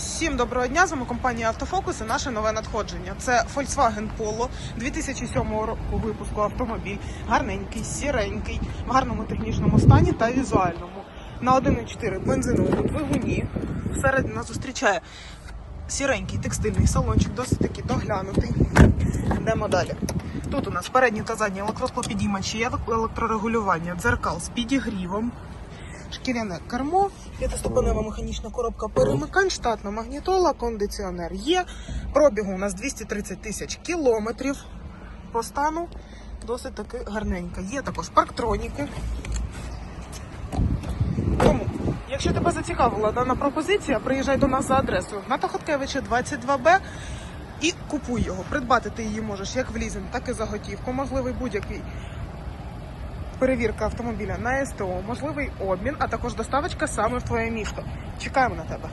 Всім доброго дня! З вами компанія Автофокус і наше нове надходження. Це Volkswagen Polo 2007 року випуску автомобіль. Гарненький, сіренький, в гарному технічному стані та візуальному. На 1,4 бензиновому двигуні. Всередині нас зустрічає сіренький текстильний салончик, досить таки доглянутий. Йдемо далі. Тут у нас передні та задні електросклопідіймачі, електрорегулювання, дзеркал з підігрівом, шкіряне кермо, п'ятиступенева механічна коробка перемикань, штатна магнітола, кондиціонер є. Пробігу у нас 230 тисяч кілометрів. По стану досить таки гарненька. Є також парктроніки. Тому, якщо тебе зацікавила дана пропозиція, приїжджай до нас за адресою Гната Хоткевича 22Б і купуй його. Придбати ти її можеш як в лізинг, так і за готівку. Можливий будь-який перевірка автомобіля на СТО, можливий обмін, а також доставочка саме в твоє місто. Чекаємо на тебе.